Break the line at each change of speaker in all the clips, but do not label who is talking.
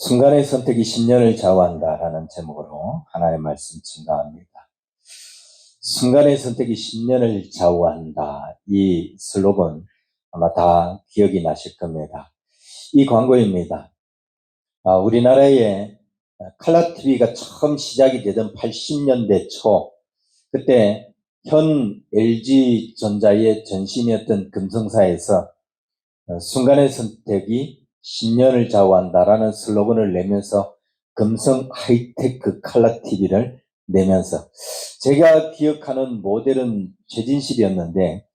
순간의 선택이 10년을 좌우한다라는 제목으로 하나님의 말씀 증가합니다. 순간의 선택이 10년을 좌우한다. 이 슬로건 아마 다 기억이 나실 겁니다. 이 광고입니다. 아, 우리나라에 칼라 TV가 처음 시작이 되던 80년대 초, 그때 현 LG 전자의 전신이었던 금성사에서 어, 순간의 선택이 10년을 좌우한다라는 슬로건을 내면서 금성 하이테크 칼라 TV를 내면서 제가 기억하는 모델은 최진실이었는데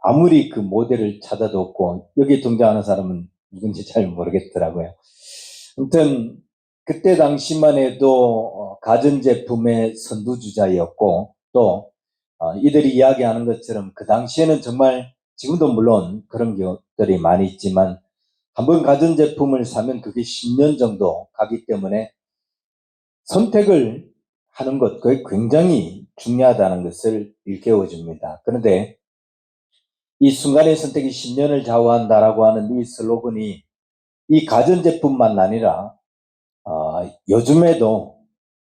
아무리 그 모델을 찾아도 없고 여기 등장하는 사람은 누군지 잘 모르겠더라고요. 아무튼 그때 당시만 해도 어, 가전제품의 선두주자였고 또 어, 이들이 이야기하는 것처럼 그 당시에는 정말 지금도 물론 그런 것들이 많이 있지만 한번 가전 제품을 사면 그게 10년 정도 가기 때문에 선택을 하는 것, 그게 굉장히 중요하다는 것을 일깨워 줍니다. 그런데 이 순간의 선택이 10년을 좌우한다라고 하는 이 슬로건이 이 가전제품만 아니라 어, 요즘에도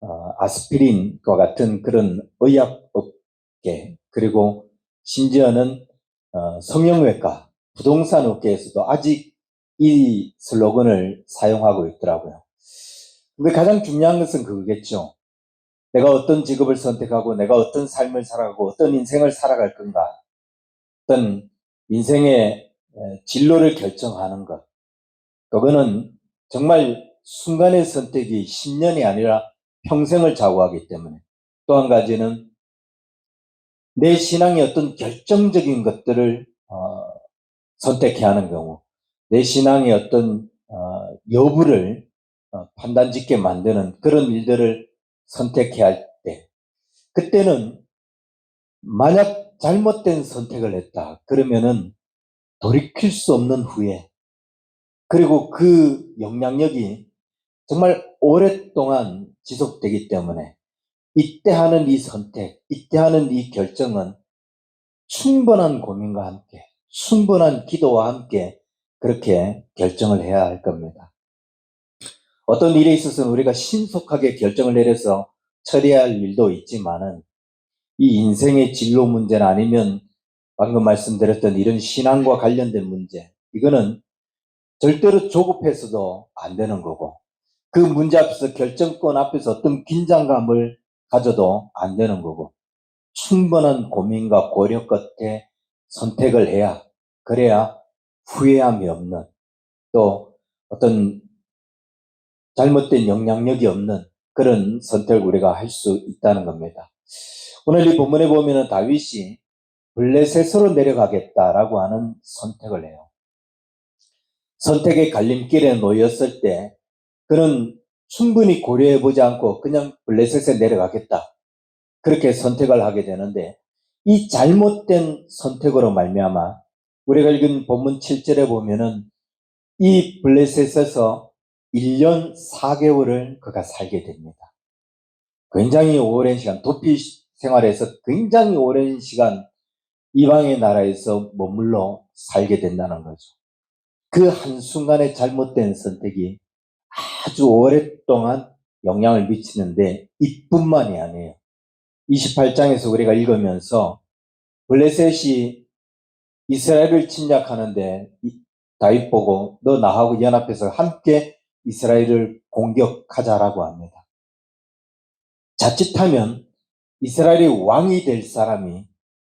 어, 아스피린과 같은 그런 의약업계 그리고 심지어는 어, 성형외과, 부동산 업계에서도 아직 이 슬로건을 사용하고 있더라고요. 근데 가장 중요한 것은 그거겠죠. 내가 어떤 직업을 선택하고 내가 어떤 삶을 살아가고 어떤 인생을 살아갈 건가. 어떤 인생의 진로를 결정하는 것. 그거는 정말 순간의 선택이 10년이 아니라 평생을 좌우하기 때문에 또 한 가지는 내 신앙의 어떤 결정적인 것들을 어, 선택해야 하는 경우 내 신앙의 어떤 어, 여부를 어, 판단짓게 만드는 그런 일들을 선택해야 할 때, 그때는 만약 잘못된 선택을 했다. 그러면은 돌이킬 수 없는 후에, 그리고 그 영향력이 정말 오랫동안 지속되기 때문에 이때 하는 이 선택, 이때 하는 이 결정은 충분한 고민과 함께, 충분한 기도와 함께 그렇게 결정을 해야 할 겁니다. 어떤 일에 있어서는 우리가 신속하게 결정을 내려서 처리할 일도 있지만은 이 인생의 진로 문제나 아니면 방금 말씀드렸던 이런 신앙과 관련된 문제, 이거는 절대로 조급해서도 안 되는 거고, 그 문제 앞에서 결정권 앞에서 어떤 긴장감을 가져도 안 되는 거고, 충분한 고민과 고려 끝에 선택을 해야, 그래야 후회함이 없는, 또 어떤 잘못된 영향력이 없는 그런 선택을 우리가 할 수 있다는 겁니다. 오늘 이 본문에 보면은 다윗이 블레셋으로 내려가겠다라고 하는 선택을 해요. 선택의 갈림길에 놓였을 때 그는 충분히 고려해 보지 않고 그냥 블레셋에 내려가겠다. 그렇게 선택을 하게 되는데 이 잘못된 선택으로 말미암아 우리가 읽은 본문 7절에 보면은 이 블레셋에서 1년 4개월을 그가 살게 됩니다. 굉장히 오랜 시간, 도피 생활에서 굉장히 오랜 시간 이방의 나라에서 머물러 살게 된다는 거죠. 그 한순간의 잘못된 선택이 아주 오랫동안 영향을 미치는데 이뿐만이 아니에요. 28장에서 우리가 읽으면서 블레셋이 이스라엘을 침략하는데 다윗 보고 너 나하고 연합해서 함께 이스라엘을 공격하자라고 합니다. 자칫하면 이스라엘의 왕이 될 사람이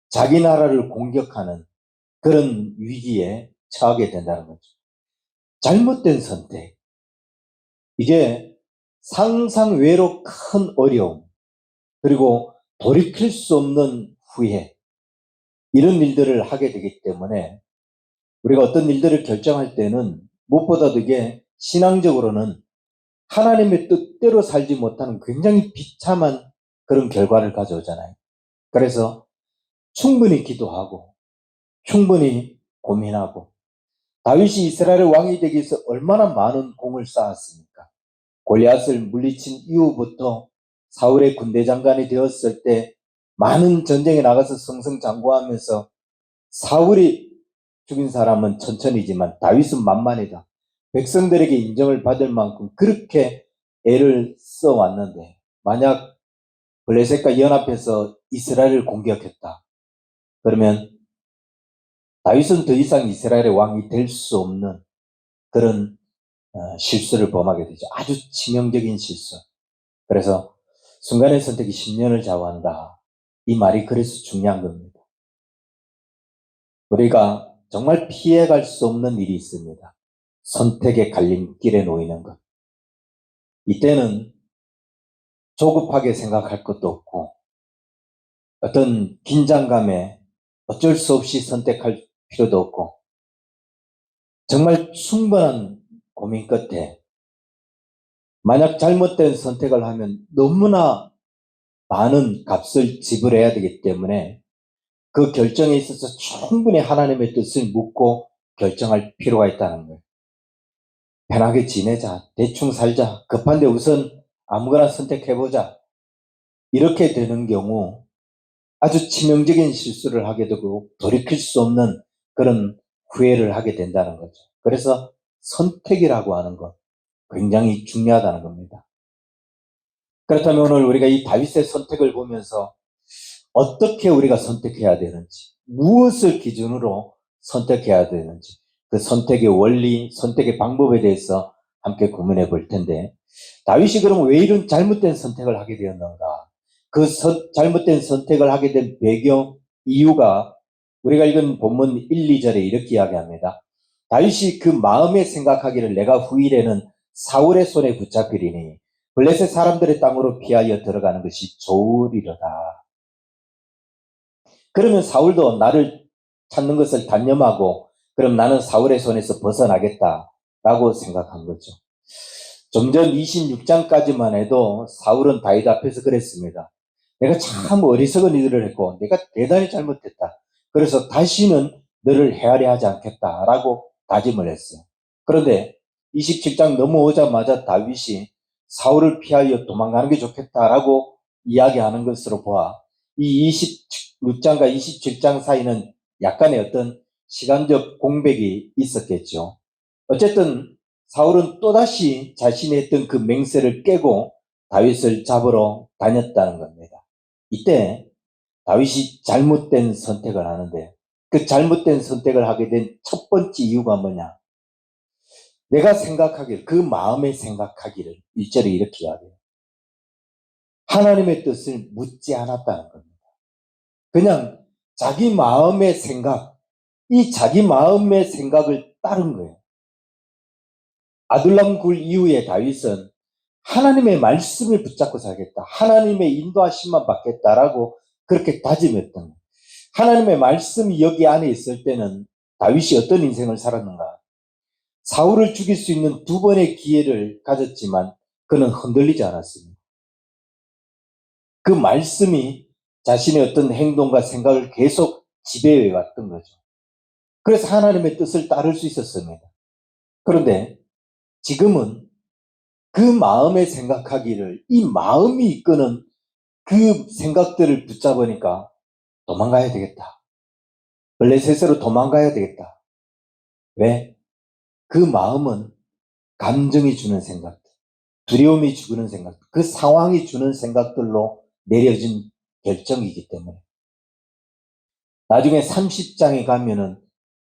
자기 나라를 공격하는 그런 위기에 처하게 된다는 거죠. 잘못된 선택. 이게 상상 외로 큰 어려움, 그리고 돌이킬 수 없는 후회, 이런 일들을 하게 되기 때문에 우리가 어떤 일들을 결정할 때는 무엇보다도 이게 신앙적으로는 하나님의 뜻대로 살지 못하는 굉장히 비참한 그런 결과를 가져오잖아요. 그래서 충분히 기도하고 충분히 고민하고 다윗이 이스라엘 왕이 되기 위해서 얼마나 많은 공을 쌓았습니까? 골리앗을 물리친 이후부터 사울의 군대 장관이 되었을 때 많은 전쟁에 나가서 승승장구하면서 사울이 죽인 사람은 천천히지만 다윗은 만만이다. 백성들에게 인정을 받을 만큼 그렇게 애를 써왔는데 만약 블레셋과 연합해서 이스라엘을 공격했다. 그러면 다윗은 더 이상 이스라엘의 왕이 될 수 없는 그런 어, 실수를 범하게 되죠. 아주 치명적인 실수. 그래서 순간의 선택이 10년을 좌우한다. 이 말이 그래서 중요한 겁니다. 우리가 정말 피해갈 수 없는 일이 있습니다. 선택의 갈림길에 놓이는 것. 이때는 조급하게 생각할 것도 없고 어떤 긴장감에 어쩔 수 없이 선택할 필요도 없고 정말 충분한 고민 끝에 만약 잘못된 선택을 하면 너무나 많은 값을 지불해야 되기 때문에 그 결정에 있어서 충분히 하나님의 뜻을 묻고 결정할 필요가 있다는 거예요. 편하게 지내자, 대충 살자, 급한데 우선 아무거나 선택해보자. 이렇게 되는 경우 아주 치명적인 실수를 하게 되고 돌이킬 수 없는 그런 후회를 하게 된다는 거죠. 그래서 선택이라고 하는 것 굉장히 중요하다는 겁니다. 그렇다면 오늘 우리가 이 다윗의 선택을 보면서 어떻게 우리가 선택해야 되는지, 무엇을 기준으로 선택해야 되는지, 그 선택의 원리, 선택의 방법에 대해서 함께 고민해 볼 텐데, 다윗이 그럼 왜 이런 잘못된 선택을 하게 되었는가? 그 선- 잘못된 선택을 하게 된 배경, 이유가 우리가 읽은 본문 1, 2절에 이렇게 이야기합니다. 다윗이 그 마음에 생각하기를 내가 후일에는 사울의 손에 붙잡히리니 블레셋 사람들의 땅으로 피하여 들어가는 것이 좋으리로다. 그러면 사울도 나를 찾는 것을 단념하고 그럼 나는 사울의 손에서 벗어나겠다 라고 생각한 거죠. 좀 전 26장까지만 해도 사울은 다윗 앞에서 그랬습니다. 내가 참 어리석은 일을 했고 내가 대단히 잘못했다. 그래서 다시는 너를 헤아려 하지 않겠다라고 다짐을 했어요. 그런데 27장 넘어오자마자 다윗이 사울을 피하여 도망가는 게 좋겠다라고 이야기하는 것으로 보아 이 26장과 27장 사이는 약간의 어떤 시간적 공백이 있었겠죠. 어쨌든 사울은 또다시 자신이 했던 그 맹세를 깨고 다윗을 잡으러 다녔다는 겁니다. 이때 다윗이 잘못된 선택을 하는데 그 잘못된 선택을 하게 된 첫 번째 이유가 뭐냐? 내가 생각하기를, 그 마음에 생각하기를 일절에 이렇게 이야기해요. 하나님의 뜻을 묻지 않았다는 겁니다. 그냥 자기 마음의 생각, 이 자기 마음의 생각을 따른 거예요. 아둘람 굴 이후에 다윗은 하나님의 말씀을 붙잡고 살겠다. 하나님의 인도하심만 받겠다라고 그렇게 다짐했던 거예요. 하나님의 말씀이 여기 안에 있을 때는 다윗이 어떤 인생을 살았는가? 사울을 죽일 수 있는 두 번의 기회를 가졌지만 그는 흔들리지 않았습니다. 그 말씀이 자신의 어떤 행동과 생각을 계속 지배해 왔던 거죠. 그래서 하나님의 뜻을 따를 수 있었습니다. 그런데 지금은 그 마음에 생각하기를 이 마음이 이끄는 그 생각들을 붙잡으니까 도망가야 되겠다. 블레셋으로 도망가야 되겠다. 왜? 그 마음은 감정이 주는 생각들, 두려움이 주는 생각, 그 상황이 주는 생각들로 내려진 결정이기 때문에. 나중에 30장에 가면은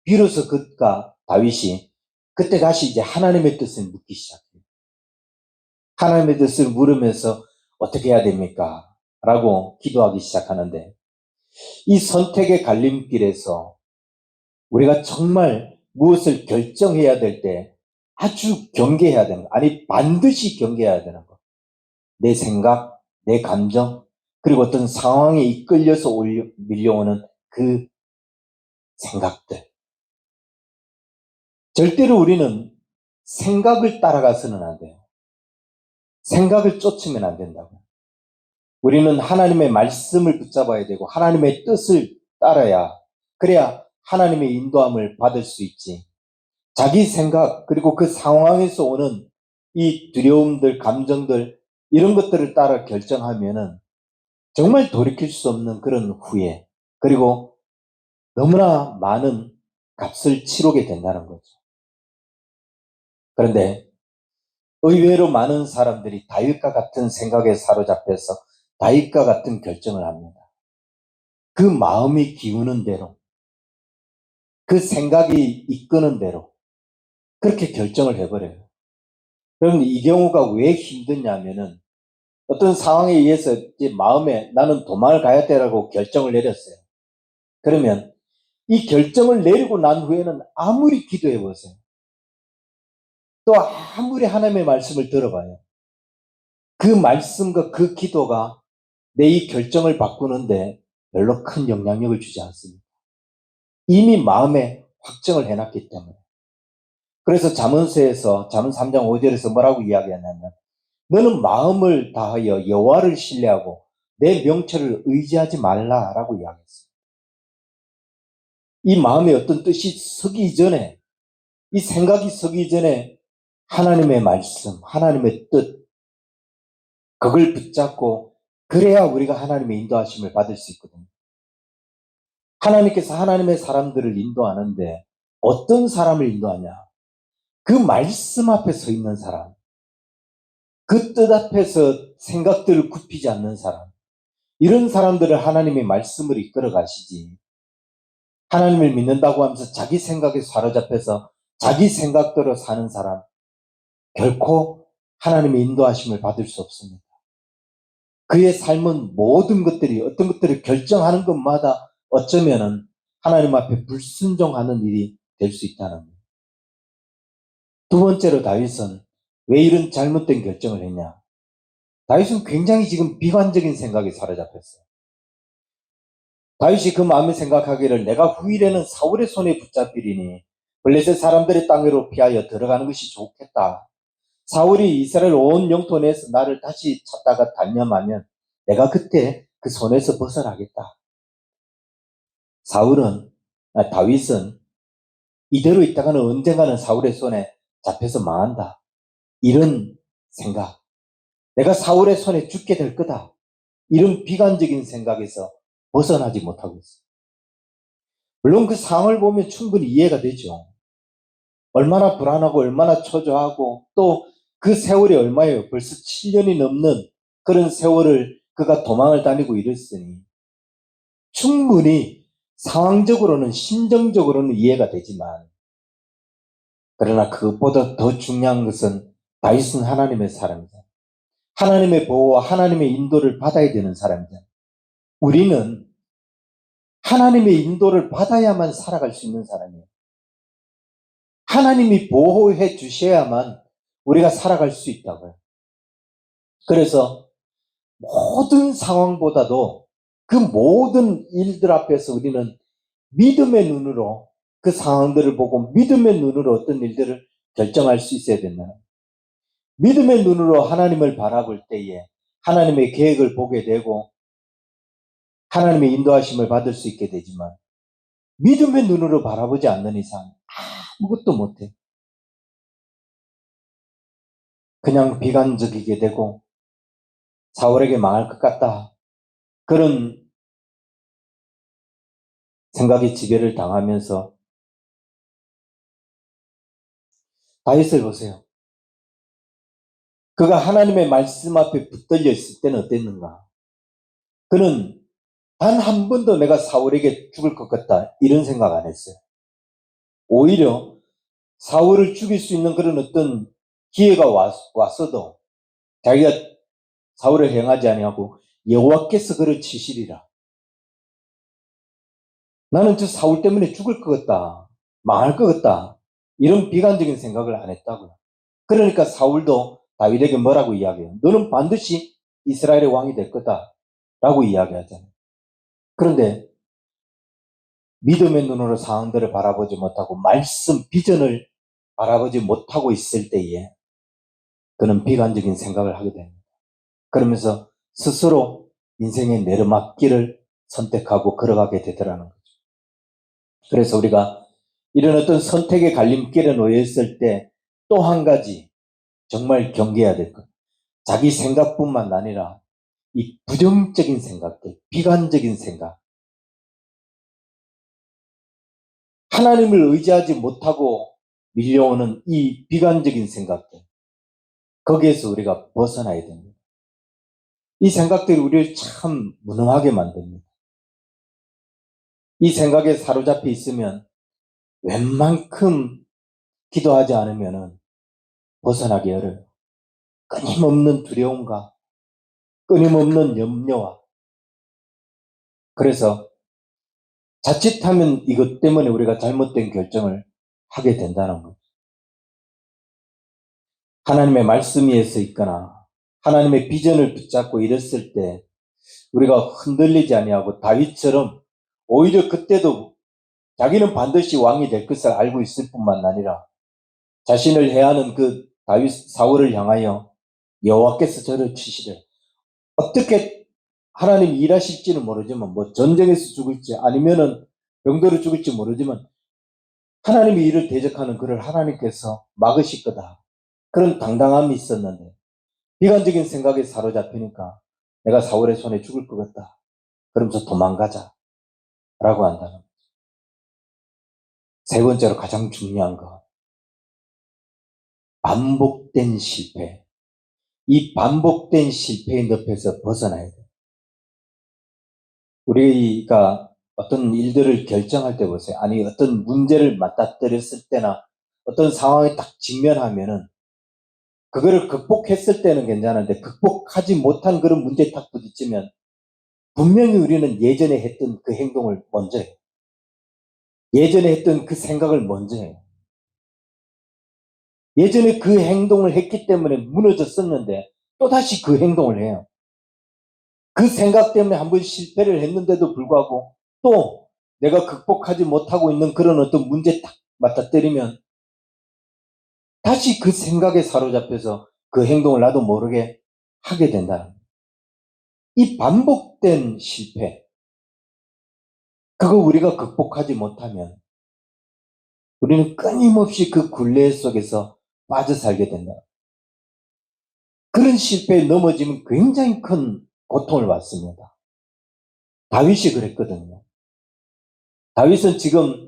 비로소 그가 다윗이 그때 다시 이제 하나님의 뜻을 묻기 시작해요. 하나님의 뜻을 물으면서 어떻게 해야 됩니까? 라고 기도하기 시작하는데 이 선택의 갈림길에서 우리가 정말 무엇을 결정해야 될 때 아주 경계해야 되는 거. 아니, 반드시 경계해야 되는 거. 내 생각, 내 감정, 그리고 어떤 상황에 이끌려서 올려, 밀려오는 그 생각들. 절대로 우리는 생각을 따라가서는 안 돼요. 생각을 쫓으면 안 된다고. 우리는 하나님의 말씀을 붙잡아야 되고 하나님의 뜻을 따라야 그래야 하나님의 인도함을 받을 수 있지. 자기 생각 그리고 그 상황에서 오는 이 두려움들, 감정들 이런 것들을 따라 결정하면은 정말 돌이킬 수 없는 그런 후회 그리고 너무나 많은 값을 치르게 된다는 거죠. 그런데 의외로 많은 사람들이 다윗과 같은 생각에 사로잡혀서 다윗과 같은 결정을 합니다. 그 마음이 기우는 대로, 그 생각이 이끄는 대로 그렇게 결정을 해버려요. 그럼 이 경우가 왜 힘드냐면은 어떤 상황에 의해서 이제 마음에 나는 도망을 가야 되라고 결정을 내렸어요. 그러면 이 결정을 내리고 난 후에는 아무리 기도해 보세요. 또 아무리 하나님의 말씀을 들어봐요. 그 말씀과 그 기도가 내 이 결정을 바꾸는데 별로 큰 영향력을 주지 않습니다. 이미 마음에 확정을 해놨기 때문에. 그래서 잠언서에서 잠언 3장 5절에서 뭐라고 이야기하냐면 너는 마음을 다하여 여호와를 신뢰하고 내 명철을 의지하지 말라라고 이야기했어요. 이 마음에 어떤 뜻이 서기 전에 이 생각이 서기 전에 하나님의 말씀, 하나님의 뜻 그걸 붙잡고 그래야 우리가 하나님의 인도하심을 받을 수 있거든요. 하나님께서 하나님의 사람들을 인도하는데 어떤 사람을 인도하냐? 그 말씀 앞에 서 있는 사람, 그 뜻 앞에서 생각들을 굽히지 않는 사람, 이런 사람들을 하나님의 말씀을 이끌어 가시지. 하나님을 믿는다고 하면서 자기 생각에 사로잡혀서 자기 생각대로 사는 사람, 결코 하나님의 인도하심을 받을 수 없습니다. 그의 삶은 모든 것들이 어떤 것들을 결정하는 것마다 어쩌면은 하나님 앞에 불순종하는 일이 될 수 있다는 거예요. 두 번째로 다윗은 왜 이런 잘못된 결정을 했냐? 다윗은 굉장히 지금 비관적인 생각에 사로잡혔어요. 다윗이 그 마음에 생각하기를 내가 후일에는 사울의 손에 붙잡히리니 블레셋 사람들의 땅으로 피하여 들어가는 것이 좋겠다. 사울이 이스라엘 온 영토 내에서 나를 다시 찾다가 단념하면 내가 그때 그 손에서 벗어나겠다. 사울은, 아, 다윗은 이대로 있다가는 언젠가는 사울의 손에 잡혀서 망한다. 이런 생각. 내가 사울의 손에 죽게 될 거다. 이런 비관적인 생각에서 벗어나지 못하고 있어요. 물론 그 상황을 보면 충분히 이해가 되죠. 얼마나 불안하고 얼마나 초조하고 또 그 세월이 얼마예요? 벌써 7년이 넘는 그런 세월을 그가 도망을 다니고 이랬으니 충분히 상황적으로는 심정적으로는 이해가 되지만 그러나 그것보다 더 중요한 것은 다윗은 하나님의 사람이다. 하나님의 보호와 하나님의 인도를 받아야 되는 사람이다. 우리는 하나님의 인도를 받아야만 살아갈 수 있는 사람이에요. 하나님이 보호해 주셔야만 우리가 살아갈 수 있다고요. 그래서 모든 상황보다도 그 모든 일들 앞에서 우리는 믿음의 눈으로 그 상황들을 보고 믿음의 눈으로 어떤 일들을 결정할 수 있어야 된다. 믿음의 눈으로 하나님을 바라볼 때에 하나님의 계획을 보게 되고 하나님의 인도하심을 받을 수 있게 되지만 믿음의 눈으로 바라보지 않는 이상 아무것도 못해. 그냥 비관적이게 되고 사울에게 망할 것 같다. 그런 생각이 지배를 당하면서 다윗을 보세요. 그가 하나님의 말씀 앞에 붙들려 있을 때는 어땠는가? 그는 단 한 번도 내가 사울에게 죽을 것 같다. 이런 생각 안 했어요. 오히려 사울을 죽일 수 있는 그런 어떤 기회가 왔, 왔어도 자기가 사울을 행하지 아니하고 여호와께서 그를 치시리라. 나는 저 사울 때문에 죽을 것 같다. 망할 것 같다. 이런 비관적인 생각을 안 했다고요. 그러니까 사울도 다윗에게 뭐라고 이야기해요? 너는 반드시 이스라엘의 왕이 될 거다. 라고 이야기하잖아요. 그런데 믿음의 눈으로 상황들을 바라보지 못하고 말씀, 비전을 바라보지 못하고 있을 때에 그는 비관적인 생각을 하게 됩니다. 그러면서 스스로 인생의 내르막길을 선택하고 걸어가게 되더라는 거죠. 그래서 우리가 이런 어떤 선택의 갈림길에 놓여 있을 때 또 한 가지 정말 경계해야 될 것. 자기 생각뿐만 아니라 이 부정적인 생각들, 비관적인 생각. 하나님을 의지하지 못하고 밀려오는 이 비관적인 생각들, 거기에서 우리가 벗어나야 됩니다. 이 생각들이 우리를 참 무능하게 만듭니다. 이 생각에 사로잡혀 있으면 웬만큼 기도하지 않으면 벗어나기 어려워요. 끊임없는 두려움과 끊임없는 염려와 그래서 자칫하면 이것 때문에 우리가 잘못된 결정을 하게 된다는 거죠. 하나님의 말씀 위에서 있거나 하나님의 비전을 붙잡고 이랬을 때 우리가 흔들리지 아니하고 다윗처럼 오히려 그때도 자기는 반드시 왕이 될 것을 알고 있을 뿐만 아니라 자신을 해하는 그 다윗 사울을 향하여 여호와께서 저를 치시되 어떻게 하나님이 일하실지는 모르지만 뭐 전쟁에서 죽을지 아니면은 병도로 죽을지 모르지만 하나님이 이를 대적하는 그를 하나님께서 막으실 거다. 그런 당당함이 있었는데 비관적인 생각에 사로잡히니까 내가 사울의 손에 죽을 것 같다. 그러면서 도망가자. 라고 한다는 거죠. 세 번째로 가장 중요한 거. 반복된 실패. 이 반복된 실패의 늪에서 벗어나야 돼. 우리가 어떤 일들을 결정할 때 보세요. 아니, 어떤 문제를 맞닥뜨렸을 때나 어떤 상황에 딱 직면하면은 그거를 극복했을 때는 괜찮은데 극복하지 못한 그런 문제에 딱 부딪히면 분명히 우리는 예전에 했던 그 행동을 먼저 해요. 예전에 했던 그 생각을 먼저 해요. 예전에 그 행동을 했기 때문에 무너졌었는데 또다시 그 행동을 해요. 그 생각 때문에 한 번 실패를 했는데도 불구하고 또 내가 극복하지 못하고 있는 그런 어떤 문제 딱 맞닥뜨리면 다시 그 생각에 사로잡혀서 그 행동을 나도 모르게 하게 거예요. 이 반복된 실패, 그거 우리가 극복하지 못하면 우리는 끊임없이 그 굴레 속에서 빠져 살게 된다. 그런 실패에 넘어지면 굉장히 큰 고통을 받습니다. 다윗이 그랬거든요. 다윗은 지금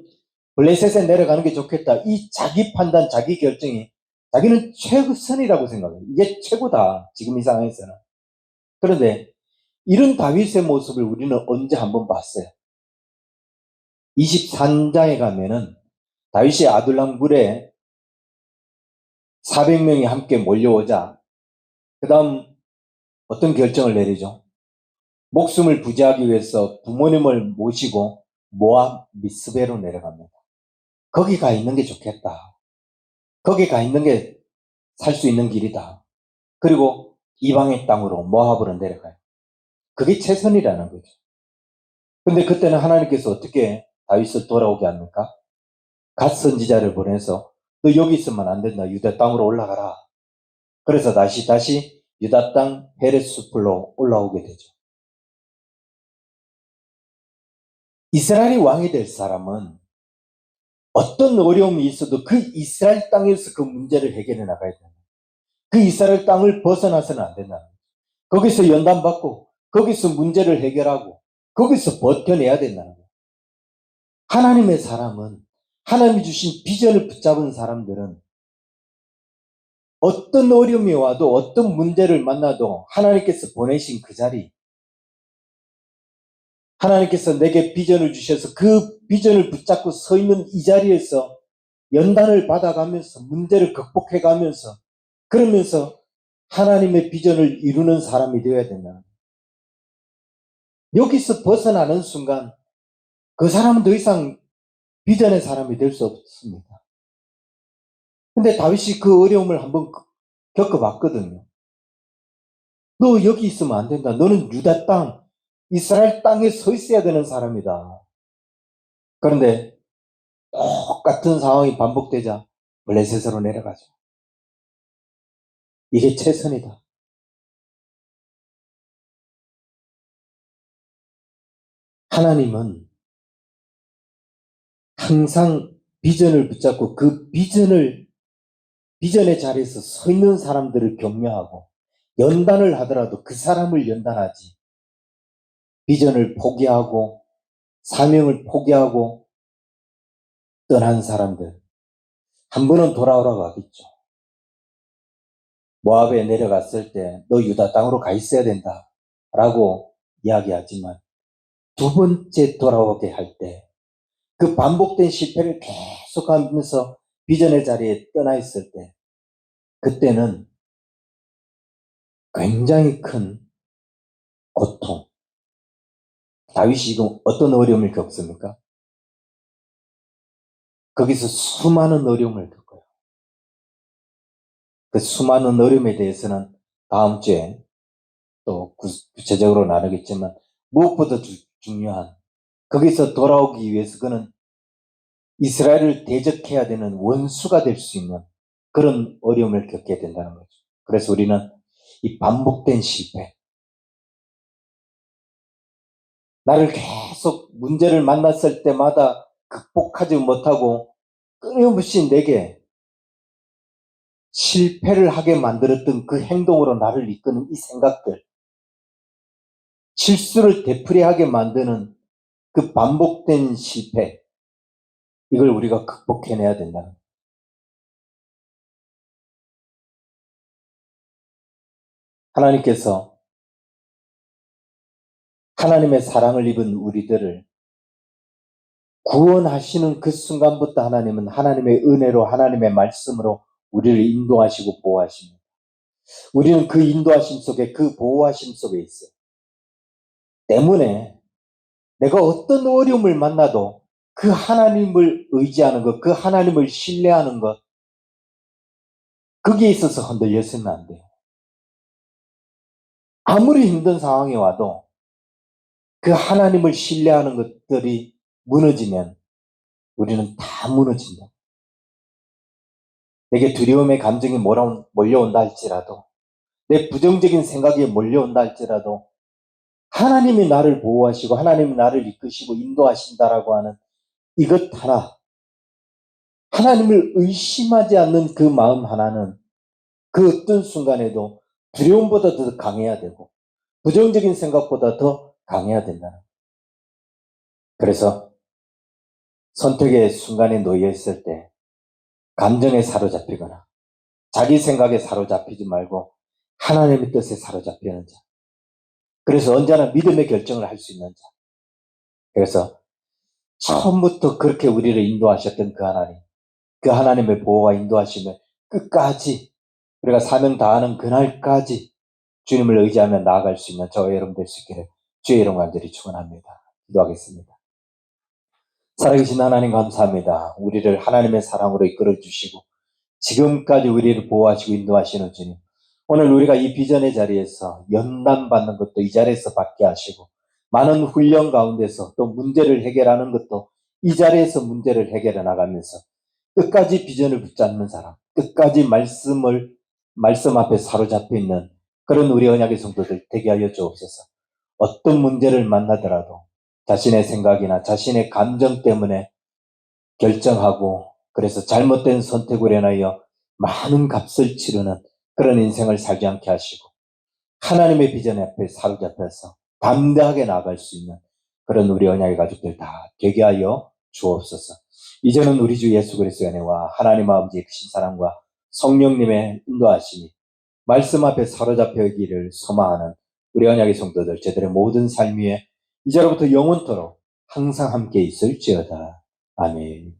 블레셋에 내려가는 게 좋겠다. 이 자기 판단, 자기 결정이 자기는 최선이라고 생각해요. 이게 최고다. 지금 이 상황에서는. 그런데 이런 다윗의 모습을 우리는 언제 한번 봤어요? 23장에 가면은 다윗이 아둘람 굴에 400명이 함께 몰려오자 그 다음 어떤 결정을 내리죠? 목숨을 부지하기 위해서 부모님을 모시고 모압 미스베로 내려갑니다. 거기 가 있는 게 좋겠다. 거기 가 있는 게 살 수 있는 길이다. 그리고 이방의 땅으로 모압으로 내려가요. 그게 최선이라는 거죠. 근데 그때는 하나님께서 어떻게 다윗을 돌아오게 합니까? 갓 선지자를 보내서 너 여기 있으면 안 된다. 유다 땅으로 올라가라. 그래서 다시 다시 유다 땅 헤레스 풀로 올라오게 되죠. 이스라엘이 왕이 될 사람은 어떤 어려움이 있어도 그 이스라엘 땅에서 그 문제를 해결해 나가야 된다. 그 이스라엘 땅을 벗어나서는 안 된다. 거기서 연단받고 거기서 문제를 해결하고 거기서 버텨내야 된다는 거예요. 하나님의 사람은 하나님이 주신 비전을 붙잡은 사람들은 어떤 어려움이 와도 어떤 문제를 만나도 하나님께서 보내신 그 자리 하나님께서 내게 비전을 주셔서 그 비전을 붙잡고 서 있는 이 자리에서 연단을 받아가면서 문제를 극복해 가면서 그러면서 하나님의 비전을 이루는 사람이 되어야 된다. 여기서 벗어나는 순간 그 사람은 더 이상 비전의 사람이 될 수 없습니다. 근데 다윗이 그 어려움을 한번 겪어봤거든요. 너 여기 있으면 안 된다. 너는 유다 땅, 이스라엘 땅에 서 있어야 되는 사람이다. 그런데 똑같은 상황이 반복되자 블레셋으로 내려가죠. 이게 최선이다. 하나님은 항상 비전을 붙잡고 그 비전을 비전의 자리에서 서 있는 사람들을 격려하고 연단을 하더라도 그 사람을 연단하지 비전을 포기하고 사명을 포기하고 떠난 사람들 한 번은 돌아오라고 하겠죠. 모압에 내려갔을 때 너 유다 땅으로 가 있어야 된다. 라고 이야기하지만 두 번째 돌아오게 할 때 그 반복된 실패를 계속하면서 비전의 자리에 떠나 있을 때 그때는 굉장히 큰 고통. 다윗이 지금 어떤 어려움을 겪습니까? 거기서 수많은 어려움을 겪어요. 그 수많은 어려움에 대해서는 다음 주에 또 구- 구체적으로 나누겠지만 무엇보다 주- 중요한 거기서 돌아오기 위해서 그는 이스라엘을 대적해야 되는 원수가 될 수 있는 그런 어려움을 겪게 된다는 거죠. 그래서 우리는 이 반복된 실패, 나를 계속 문제를 만났을 때마다 극복하지 못하고 끊임없이 내게 실패를 하게 만들었던 그 행동으로 나를 이끄는 이 생각들, 실수를 되풀이하게 만드는 그 반복된 실패, 이걸 우리가 극복해내야 된다. 하나님께서 하나님의 사랑을 입은 우리들을 구원하시는 그 순간부터 하나님은 하나님의 은혜로 하나님의 말씀으로 우리를 인도하시고 보호하십니다. 우리는 그 인도하심 속에 그 보호하심 속에 있어요. 때문에 내가 어떤 어려움을 만나도 그 하나님을 의지하는 것, 그 하나님을 신뢰하는 것, 거기에 있어서 흔들렸으면 안 돼요. 아무리 힘든 상황이 와도 그 하나님을 신뢰하는 것들이 무너지면 우리는 다 무너진다. 내게 두려움의 감정이 몰려온다 할지라도 내 부정적인 생각이 몰려온다 할지라도 하나님이 나를 보호하시고 하나님이 나를 이끄시고 인도하신다라고 하는 이것 하나 하나님을 의심하지 않는 그 마음 하나는 그 어떤 순간에도 두려움보다 더 강해야 되고 부정적인 생각보다 더 강해야 된다. 그래서 선택의 순간에 놓여 있을 때 감정에 사로잡히거나 자기 생각에 사로잡히지 말고 하나님의 뜻에 사로잡히는 자. 그래서 언제나 믿음의 결정을 할 수 있는 자. 그래서 처음부터 그렇게 우리를 인도하셨던 그 하나님, 그 하나님의 보호와 인도하심을 끝까지 우리가 사명 다하는 그날까지 주님을 의지하며 나아갈 수 있는 저와 여러분 될 수 있기를 주의 이름 간절히 축원합니다. 기도하겠습니다. 살아계신 하나님 감사합니다. 우리를 하나님의 사랑으로 이끌어 주시고 지금까지 우리를 보호하시고 인도하시는 주님. 오늘 우리가 이 비전의 자리에서 연단 받는 것도 이 자리에서 받게 하시고 많은 훈련 가운데서 또 문제를 해결하는 것도 이 자리에서 문제를 해결해 나가면서 끝까지 비전을 붙잡는 사람, 끝까지 말씀을 말씀 앞에 사로잡혀 있는 그런 우리 언약의 성도들 되게 하여 주옵소서. 어떤 문제를 만나더라도 자신의 생각이나 자신의 감정 때문에 결정하고 그래서 잘못된 선택을 인하여 많은 값을 치르는 그런 인생을 살지 않게 하시고 하나님의 비전 앞에 사로잡혀서 담대하게 나아갈 수 있는 그런 우리 언약의 가족들 다 되게 하여 주옵소서. 이제는 우리 주 예수 그리스도의 은혜와 하나님 아버지의 크신 사랑과 성령님의 인도하심이 말씀 앞에 사로잡혀기를 소망하는 우리 언약의 성도들 저들의 모든 삶 위에 이제로부터 영원토록 항상 함께 있을지어다. 아멘.